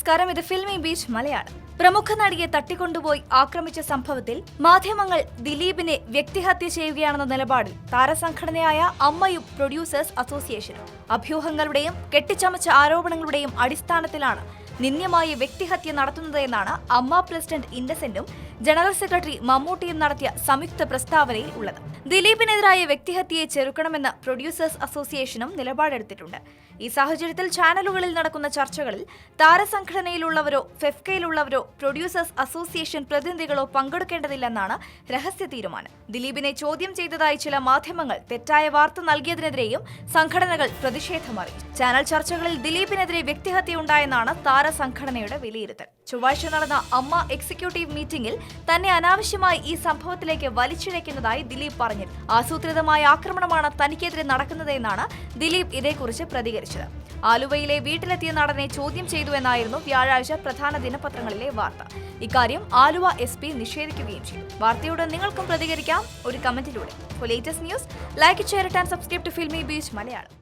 നമസ്കാരം. ഇത് filmy beach Malayalam. പ്രമുഖ നടിയെ തട്ടിക്കൊണ്ടുപോയി ആക്രമിച്ച സംഭവത്തിൽ മാധ്യമങ്ങൾ ദിലീപിനെ വ്യക്തിഹത്യ ചെയ്യുകയാണെന്ന നിലപാടിൽ താരസംഘടനയായ അമ്മയും പ്രൊഡ്യൂസേഴ്സ് അസോസിയേഷനും. അഭ്യൂഹങ്ങളുടെയും കെട്ടിച്ചമച്ച ആരോപണങ്ങളുടെയും അടിസ്ഥാനത്തിലാണ് നിന്ദ്യമായ വ്യക്തിഹത്യ നടത്തുന്നത് എന്നാണ് അമ്മ പ്രസിഡന്റ് ഇന്നസെന്റും ജനറൽ സെക്രട്ടറി മമ്മൂട്ടിയും നടത്തിയ സംയുക്ത പ്രസ്താവനയിൽ ഉള്ളത്. ദിലീപിനെതിരായ വ്യക്തിഹത്യയെ ചെറുക്കണമെന്ന് പ്രൊഡ്യൂസേഴ്സ് അസോസിയേഷനും നിലപാടെടുത്തിട്ടുണ്ട്. ഈ സാഹചര്യത്തിൽ ചാനലുകളിൽ നടക്കുന്ന ചർച്ചകളിൽ താരസംഘടനയിലുള്ളവരോ ഫെഫ്കയിലുള്ളവരോ പ്രൊഡ്യൂസേഴ്സ് അസോസിയേഷൻ പ്രതിനിധികളോ പങ്കെടുക്കേണ്ടതില്ലെന്നാണ് രഹസ്യ തീരുമാനം. ദിലീപിനെ ചോദ്യം ചെയ്തതായി ചില മാധ്യമങ്ങൾ തെറ്റായ വാർത്ത നൽകിയതിനെതിരെയും സംഘടനകൾ പ്രതിഷേധമറിയിച്ചു ചാനൽ ചർച്ചകളിൽ ദിലീപിനെതിരെ താരസംഘടനയുടെ വിലയിരുത്തൽ. ചൊവ്വാഴ്ച നടന്ന അമ്മ എക്സിക്യൂട്ടീവ് മീറ്റിംഗിൽ തന്നെ അനാവശ്യമായി ഈ സംഭവത്തിലേക്ക് വലിച്ചിഴയ്ക്കുന്നതായി ദിലീപ് പറഞ്ഞു ആസൂത്രിതമായ ആക്രമണമാണ് തനിക്കെതിരെ നടക്കുന്നതെന്നാണ് ദിലീപ് ഇതേക്കുറിച്ച് പ്രതികരിച്ചത്. ആലുവയിലെ വീട്ടിലെത്തിയ നടനെ ചോദ്യം ചെയ്തു എന്നായിരുന്നു വ്യാഴാഴ്ച പ്രധാന ദിനപത്രങ്ങളിലെ വാർത്ത. ഇക്കാര്യം ആലുവ എസ് പി നിഷേധിക്കുകയും ചെയ്തു. വാർത്തയോട് നിങ്ങൾക്കും പ്രതികരിക്കാം. ഒരു കമന്റിലൂടെ. Latest news like share and subscribe to Filmibeat Malayalam